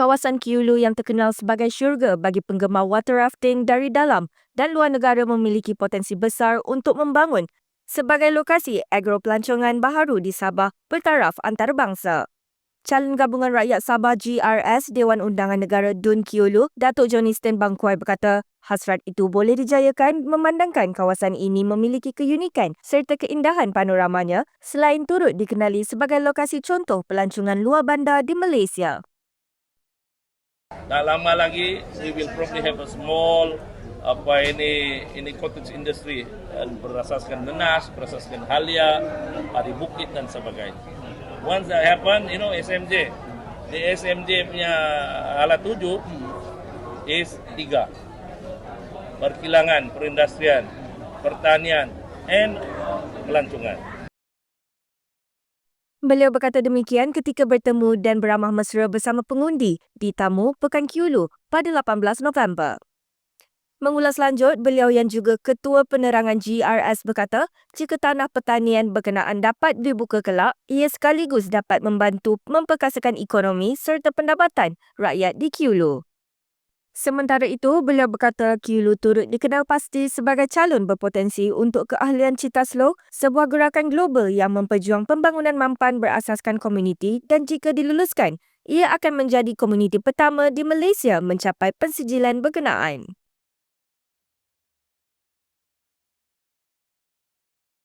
kawasan Kiulu yang terkenal sebagai syurga bagi penggemar water rafting dari dalam dan luar negara memiliki potensi besar untuk membangun sebagai lokasi agropelancongan baharu di Sabah bertaraf antarabangsa. Calon Gabungan Rakyat Sabah GRS Dewan Undangan Negara Dun Kiulu, Datuk Johniston Bangkuai berkata, hasrat itu boleh dijayakan memandangkan kawasan ini memiliki keunikan serta keindahan panoramanya selain turut dikenali sebagai lokasi contoh pelancongan luar bandar di Malaysia. Tak lama lagi we will probably have a small apa ini ini cottage industry dan berasaskan nenas, berasaskan halia, padi bukit dan sebagainya. Once that happen, you know SMJ, di SMJ punya alat tujuh is tiga. Perkilangan, perindustrian, pertanian, and pelancongan. Beliau berkata demikian ketika bertemu dan beramah mesra bersama pengundi di Tamu Pekan Kiulu pada 18 November. Mengulas lanjut, beliau yang juga Ketua Penerangan GRS berkata, jika tanah pertanian berkenaan dapat dibuka kelak, ia sekaligus dapat membantu memperkasakan ekonomi serta pendapatan rakyat di Kiulu. Sementara itu, beliau berkata Kiulu turut dikenal pasti sebagai calon berpotensi untuk keahlian Citaslow, sebuah gerakan global yang memperjuang pembangunan mampan berasaskan komuniti dan jika diluluskan, ia akan menjadi komuniti pertama di Malaysia mencapai pensijilan berkenaan.